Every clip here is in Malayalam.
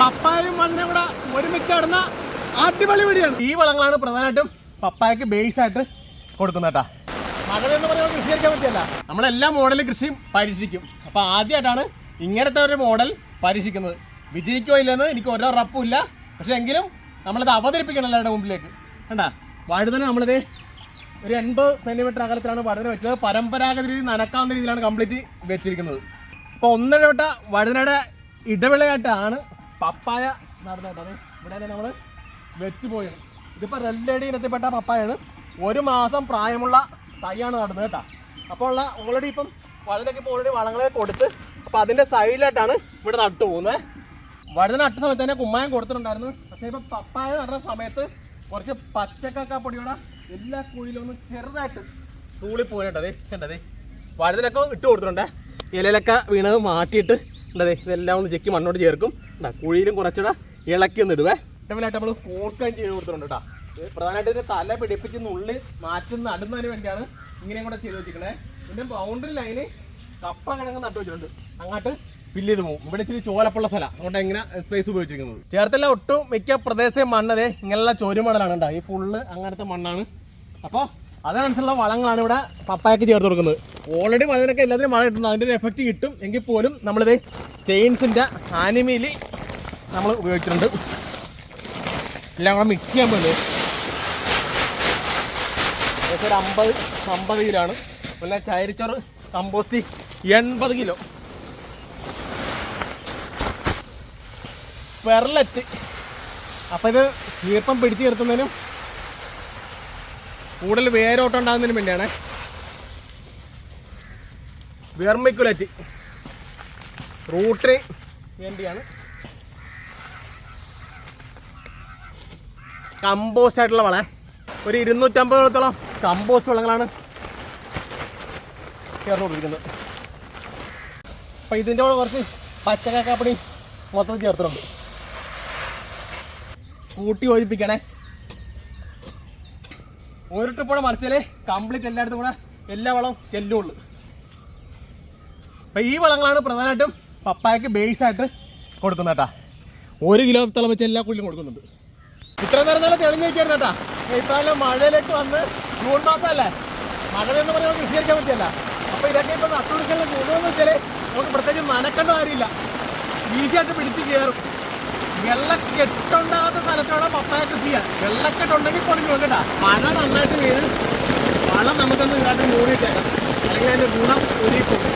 പപ്പായും മണ്ണിനും കൂടെ ഒരുമിച്ച് നടന്ന അടിപൊളി വീടിയാണ് ഈ വളങ്ങളാണ് പ്രധാനമായിട്ടും പപ്പായക്ക് ബേസ് ആയിട്ട് കൊടുക്കുന്നത് കേട്ടാ. മകൾ എന്ന് പറയുമ്പോൾ കൃഷി ചെയ്യാൻ പറ്റില്ല നമ്മളെല്ലാ മോഡലും കൃഷിയും പരീക്ഷിക്കും. അപ്പോൾ ആദ്യമായിട്ടാണ് ഇങ്ങനത്തെ ഒരു മോഡൽ പരീക്ഷിക്കുന്നത്. വിജയിക്കോ ഇല്ലെന്ന് എനിക്ക് ഓരോ ഉറപ്പുമില്ല പക്ഷെ എങ്കിലും നമ്മളത് അവതരിപ്പിക്കണം എല്ലാവരുടെ മുമ്പിലേക്ക്. കണ്ടാ? വഴുതന നമ്മളിത് ഒരു എൺപത് സെന്റിമീറ്റർ അകലത്തിലാണ് വഴുതന വെച്ചത്. പരമ്പരാഗത രീതി നനക്കാവുന്ന രീതിയിലാണ് കംപ്ലീറ്റ് വെച്ചിരിക്കുന്നത്. അപ്പോൾ ഒന്നര തൊട്ട വഴുതനയുടെ ഇടവിളയായിട്ടാണ് പപ്പായ നടന്നേട്ടോ അതെ ഇവിടെ നമ്മൾ വെച്ച് പോയത് ഇതിപ്പോൾ റെല്ലടി ഇനത്തിൽപ്പെട്ട പപ്പായാണ്. ഒരു മാസം പ്രായമുള്ള തൈയാണ് നടുന്നത് കേട്ടോ. അപ്പോൾ ഉള്ള ഓൾറെഡി ഇപ്പം വഴുതൊക്കെ ഇപ്പോൾ ഓൾറെഡി വളങ്ങളെ കൊടുത്ത് അപ്പോൾ അതിന്റെ സൈഡിലായിട്ടാണ് ഇവിടെ നട്ടു പോകുന്നത്. വഴുതന നട്ട സമയത്ത് തന്നെ കുമ്മായം കൊടുത്തിട്ടുണ്ടായിരുന്നു. പക്ഷേ ഇപ്പം പപ്പായ നടുന്ന സമയത്ത് കുറച്ച് പച്ചക്കക്ക പൊടിയുടെ എല്ലാ കുഴിയിലും ഒന്ന് ചെറുതായിട്ട് തൂളി പോയിട്ടതേ കണ്ടതേ വഴുതനൊക്കെ ഇട്ട് കൊടുത്തിട്ടുണ്ട്. ഇലയിലൊക്കെ വീണത് മാറ്റിയിട്ട് ഉണ്ടതേ ഇതെല്ലാം ഒന്ന് ചെക്കി മണ്ണോട് ചേർക്കും. കുഴിയിലും കുറച്ചുകൂടെ ഇളക്കി ഒന്ന് ഇടുവേ. ഇഷ്ടമില്ലായിട്ട് നമ്മൾ കോർക്കാൻ ചെയ്ത് കൊടുത്തിട്ടുണ്ട് കേട്ടോ. പ്രധാനമായിട്ട് ഇതിന്റെ തല പിടിപ്പിച്ച് നുള്ളി മാറ്റുന്ന നടുന്നതിന് വേണ്ടിയാണ് ഇങ്ങനെയും കൂടെ ചെയ്ത് വെച്ചിരിക്കണേ. പിന്നെ ബൗണ്ടറി ലൈന് കപ്പ കിഴങ്ങ് നട്ടു വെച്ചിട്ടുണ്ട്. അങ്ങോട്ട് ചെയ്ത് പോകും ഇവിടെ ഇച്ചിരി ചോലപ്പുള്ള സ്ഥലം. അതുകൊണ്ട് എങ്ങനെ സ്പേസ് ഉപയോഗിച്ചിരിക്കുന്നത്. ചേർത്തല്ല ഒട്ടും മിക്ക പ്രദേശത്തെ മണ്ണതേ ഇങ്ങനെയുള്ള ചോരുമണലാണ് കേട്ടോ. ഈ ഫുള്ള് അങ്ങനത്തെ മണ്ണാണ്. അപ്പോൾ അതിനനുസരിച്ചുള്ള വളങ്ങളാണ് ഇവിടെ പപ്പായക്ക് ചേർത്ത് കൊടുക്കുന്നത്. ഓൾറെഡി മഴയൊക്കെ എല്ലാത്തിനും മഴ കിട്ടുന്നത് അതിന്റെ ഒരു എഫക്റ്റ് കിട്ടും. എങ്കിൽ പോലും നമ്മളിത് സ്റ്റെയിൻസിന്റെ ആനിമയിൽ നമ്മൾ ഉപയോഗിച്ചിട്ടുണ്ട്. എല്ലാം കൂടെ മിക്സ് ചെയ്യാൻ വേണ്ടി ഏകദേശം ഒരു അമ്പത് അമ്പത് കിലോ ആണ്. പിന്നെ ചായരിച്ചോറ് കമ്പോസ്റ്റ് എൺപത് കിലോ പെറലെത്തി അപ്പം ഇത് ഈർപ്പം പിടിച്ചു നിർത്തുന്നതിനും കൂടുതൽ വേരോട്ടം ഉണ്ടാകുന്നതിനും വേണ്ടിയാണ് വെർമിക്കുലറ്റ് റൂട്ടിന് വേണ്ടിയാണ്. കമ്പോസ്റ്റ് ആയിട്ടുള്ള വളം. ഒരു ഇരുന്നൂറ്റമ്പതോളത്തോളം കമ്പോസ്റ്റ് വളങ്ങളാണ് ചേർന്ന് കൊടുത്തിരിക്കുന്നത് അപ്പം ഇതിന്റെ കൂടെ കുറച്ച് പച്ചക്കാക്കാപ്പടി മൊത്തം ചേർത്തിട്ടുണ്ട്. കൂട്ടി യോജിപ്പിക്കണേ. ഒരു ട്രിപ്പോടെ മറിച്ചാലേ കംപ്ലീറ്റ് എല്ലായിടത്തും കൂടെ എല്ലാ വളവും ചെല്ലുള്ളൂ. അപ്പം ഈ വളങ്ങളാണ് പ്രധാനമായിട്ടും പപ്പായക്ക് ബേസ് ആയിട്ട് കൊടുക്കുന്നത് കേട്ടാ. ഒരു കിലോ വെച്ച് എല്ലാ കുഴിയിലും കൊടുക്കുന്നുണ്ട്. ഇത്ര നേരം നല്ല തെളിഞ്ഞ് നിൽക്കായിരുന്നു കേട്ടാ. ഇപ്പം മഴയിലേക്ക് വന്ന് ജൂൺ മാസമല്ലേ? എന്ന് പറഞ്ഞാൽ കൃഷി ചെയ്യാൻ പറ്റില്ല. അപ്പോൾ ഇതൊക്കെ ഇപ്പം നട്ടുപിടിക്കാൻ ഗുണമെന്ന് വെച്ചാൽ നമുക്ക് പ്രത്യേകിച്ച് നനക്കേണ്ട കാര്യമില്ല. ഈസി ആയിട്ട് പിടിച്ച് കയറും വെള്ളക്കെട്ടുണ്ടാകാത്ത സ്ഥലത്തോടെ പപ്പായ കൃഷി ചെയ്യാം വെള്ളക്കെട്ടുണ്ടെങ്കിൽ പൊടിഞ്ഞു നോക്കട്ടാ മഴ നന്നായിട്ട് വീണ് വളം നമുക്കൊന്ന് ഇതായിട്ട് മൂടിയിട്ടേക്കാം. അല്ലെങ്കിൽ അതിന്റെ ഗുണം ഒഴുകിപ്പോകും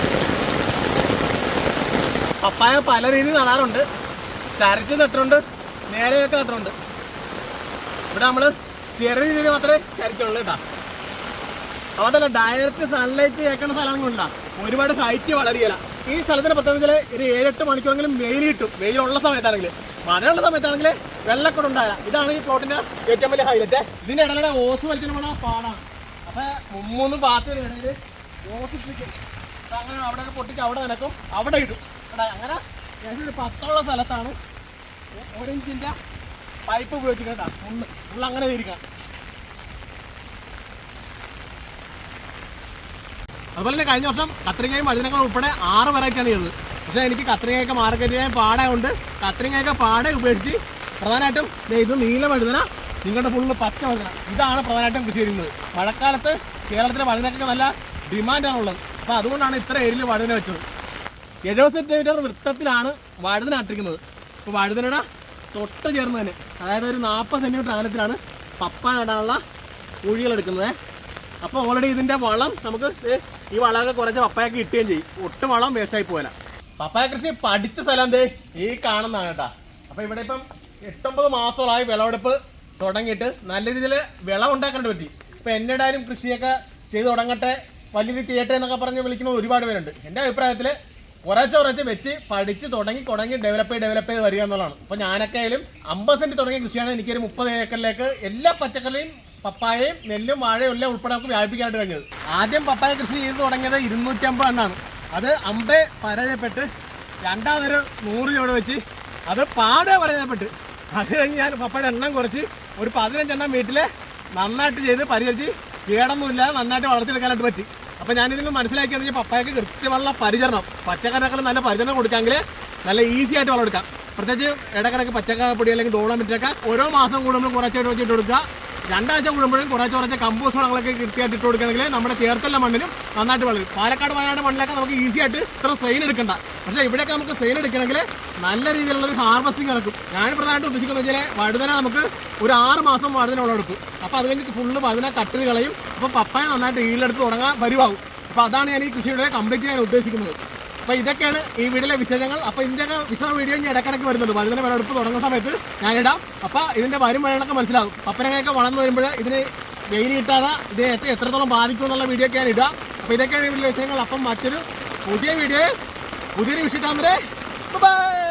പപ്പായ പല രീതിയിൽ നടാറുണ്ട്. ചരച്ച് നട്ടിട്ടുണ്ട്. നേരെയൊക്കെ നട്ടിട്ടുണ്ട്. ഇവിടെ നമ്മൾ ചെറിയ രീതിയിൽ മാത്രമേ ചരിക്കുള്ളൂ കേട്ടോ. അതല്ല ഡയറക്റ്റ് സൺലൈറ്റ് കേൾക്കുന്ന സ്ഥലങ്ങളുണ്ടാ ഒരുപാട് ഹൈറ്റ് വളരുകയില്ല. ഈ സ്ഥലത്തിന്റെ പ്രത്യേകത ഒരു ഏഴെട്ട് മണിക്കൂറെങ്കിലും വെയിൽ കിട്ടും. വെയിലുള്ള സമയത്താണെങ്കിൽ മഴയുള്ള സമയത്താണെങ്കിൽ വെള്ളക്കൂടെ ഉണ്ടാകില്ല ഇതാണ് ഈ പ്ലോട്ടിന്റെ ഏറ്റവും വലിയ ഹൈലൈറ്റ് ഇതിന്റെ ഇടയിലെ ഓസ് വലിക്കുന്ന പാടാണ് അപ്പൊ മുമ്മൂന്ന് പാർട്ടി വരികയാണെങ്കിൽ ഓസ് അങ്ങനെ അവിടെ പൊട്ടിച്ച് അവിടെ നിനക്കും അവിടെ ഇടും. എടാ, അങ്ങനെ ഏകദേശം ഒരു പത്തോളം സ്ഥലത്താണ് ഒരു പൈപ്പ് ഉപയോഗിച്ചിട്ട് ഒന്ന് ഉള്ള അങ്ങനെ തിരിക്കാം അതുപോലെ തന്നെ കഴിഞ്ഞ വർഷം കത്രിങ്ങയും വഴുതനങ്ങളും ഉൾപ്പെടെ ആറ് വെറൈറ്റിയാണ് ചെയ്തത്. പക്ഷേ എനിക്ക് കത്രിങ്ങയൊക്കെ മാർക്കറ്റ് ചെയ്യാൻ പാടയുണ്ട് കത്രിങ്ങയൊക്കെ പാടെ ഉപേക്ഷിച്ച് പ്രധാനമായിട്ടും ഇത് നീല വഴുതന നിങ്ങളുടെ ഫുള്ള് പച്ച വഴുതന. ഇതാണ് പ്രധാനമായിട്ടും കൃഷി ചെയ്യുന്നത്. മഴക്കാലത്ത് കേരളത്തിലെ വഴുതനക്കൊക്കെ നല്ല ഡിമാൻഡാണുള്ളത് അപ്പോൾ അതുകൊണ്ടാണ് ഇത്ര ഏരിയയിൽ വഴുതന വെച്ചത്. എഴുപത് സെന്റിമീറ്റർ വൃത്തത്തിലാണ് വഴുതന നട്ടിരിക്കുന്നത്. അപ്പോൾ വഴുതനയുടെ തൊട്ട് ചേർന്ന് തന്നെ അതായത് ഒരു നാൽപ്പത് സെന്റിമീറ്റർ അകലത്തിലാണ് പപ്പ നടാനുള്ള കുഴികൾ എടുക്കുന്നത്. അപ്പോൾ ഓൾറെഡി ഇതിന്റെ വളം നമുക്ക് ഈ വളമൊക്കെ കുറച്ച് പപ്പായൊക്കെ കിട്ടുകയും ചെയ്യും. ഒട്ടും വളം വേസ്റ്റായി പോകല പപ്പായ കൃഷി പഠിച്ച സ്ഥലം എന്തേ ഈ കാണുന്നതാണ് കേട്ടോ. അപ്പോൾ ഇവിടെ ഇപ്പം എട്ടൊമ്പത് മാസങ്ങളായി വിളവെടുപ്പ് തുടങ്ങിയിട്ട് നല്ല രീതിയിൽ വിളം ഉണ്ടാക്കാൻ പറ്റി. ഇപ്പം എന്നോട് ആരും കൃഷിയൊക്കെ ചെയ്ത് തുടങ്ങട്ടെ വലിയ രീതി ചെയ്യട്ടെ എന്നൊക്കെ പറഞ്ഞ് വിളിക്കുന്ന ഒരുപാട് പേരുണ്ട്. എന്റെ അഭിപ്രായത്തിൽ കുറച്ച് ഒരാഴ്ച വെച്ച് പഠിച്ച് തുടങ്ങി തുടങ്ങി ഡെവലപ്പ് ചെയ്ത് ഡെവലപ്പ് ചെയ്ത് വരിക എന്നുള്ളതാണ്. അപ്പോൾ ഞാനൊക്കെ ആയാലും അമ്പത് സെന്റ് തുടങ്ങിയ കൃഷിയാണ് എനിക്കൊരു മുപ്പത് ഏക്കറിലേക്ക് എല്ലാ പച്ചക്കറിയും പപ്പായയും നെല്ലും വാഴയും എല്ലാം ഉൾപ്പെടെ നമുക്ക് വ്യാപിപ്പിക്കാനായിട്ട് കഴിഞ്ഞത്. ആദ്യം പപ്പായ കൃഷി ചെയ്ത് തുടങ്ങിയത് ഇരുന്നൂറ്റമ്പത് എണ്ണാണ്. അത് അമ്പേ പരാജയപ്പെട്ട് രണ്ടാമതൊരു നൂറ് ചുവട് വെച്ച് അത് പാടെ പരാജയപ്പെട്ട്. അത് കഴിഞ്ഞ് ഞാൻ പപ്പയുടെ എണ്ണം കുറച്ച് ഒരു പതിനഞ്ചെണ്ണം വീട്ടിൽ നന്നായിട്ട് ചെയ്ത് പരിഹരിച്ച് കേടൊന്നുമില്ലാതെ നന്നായിട്ട് വളർത്തിയെടുക്കാനായിട്ട് പറ്റി. അപ്പോൾ ഞാനിതിൽ നിന്ന് മനസ്സിലാക്കിയെന്ന് വെച്ചാൽ പപ്പായക്ക് കൃത്യമുള്ള പരിചരണം. പച്ചക്കറികൾ നല്ല പരിചരണം കൊടുക്കാമെങ്കിൽ നല്ല ഈസി ആയിട്ട് വളമെടുക്കാം. പ്രത്യേകിച്ച് ഇടക്കിടക്ക് പച്ചക്കാപ്പൊടി അല്ലെങ്കിൽ ഡോളം ഡോളമിറ്റൊക്കെ ഓരോ മാസം കൂടുമ്പോൾ കുറച്ചായിട്ട് വെച്ചിട്ട് കൊടുക്കുക. രണ്ടാഴ്ച കൂടുമ്പോഴും കുറച്ച് കുറച്ച് കമ്പോസ്റ്റ് വളങ്ങളൊക്കെ കൃത്യമായിട്ട് ഇട്ട് കൊടുക്കണമെങ്കിൽ നമ്മുടെ ചേർത്തല്ല മണ്ണിലും നന്നായിട്ട് വളരും. പാലക്കാട് വയനാട് മണ്ണിലൊക്കെ നമുക്ക് ഈസി ആയിട്ട് ഇത്ര സ്ട്രെയിൻ എടുക്കണ്ട. പക്ഷേ ഇവിടെയൊക്കെ നമുക്ക് സ്ട്രെയിൻ എടുക്കണമെങ്കിൽ നല്ല രീതിയിലുള്ള ഒരു ഹാർവസ്റ്റിംഗ് നടക്കും. ഞാൻ പ്രധാനമായിട്ട് ഉദ്ദേശിക്കുന്നത് വെച്ചാൽ വഴുതന നമുക്ക് ഒരു ആറ് മാസം വഴുതന ഉള്ളെടുക്കും അപ്പോൾ അത് കഴിഞ്ഞ് ഫുള്ള് വഴുതന കട്ട് ചെയ്ത് കളയും. അപ്പോൾ പപ്പായ നന്നായിട്ട് ഈലെടുത്ത് തുടങ്ങാൻ പരിവാകും അപ്പോൾ അതാണ് ഞാൻ ഈ കൃഷിയുടെ കംപ്ലീറ്റ് ചെയ്യാൻ ഉദ്ദേശിക്കുന്നത്. അപ്പോൾ ഇതൊക്കെയാണ് ഈ വീടിലെ വിശേഷങ്ങൾ. അപ്പോൾ ഇതിന്റെയൊക്കെ വിശദ വീഡിയോ ഞാൻ ഇടക്കിടക്ക് വരുന്നുണ്ട്. വഴുതന വിളവെടുപ്പ് തുടങ്ങുന്ന സമയത്ത് ഞാൻ ഇടാം. അപ്പോൾ ഇതിന്റെ വരും വഴികളൊക്കെ മനസ്സിലാവും. പപ്പനങ്ങയൊക്കെ വളർന്നു വരുമ്പോൾ ഇതിന് വെയിൽ കിട്ടാതെ ഇതിനെ എത്ര എത്രത്തോളം ബാധിക്കും എന്നുള്ള വീഡിയോ ഒക്കെ ഞാൻ ഇടാം. അപ്പോൾ ഇതൊക്കെയാണ് ഈ വീട്ടിലെ വിഷയങ്ങൾ അപ്പം മറ്റൊരു പുതിയ വീഡിയോ പുതിയൊരു വിഷയം ബൈ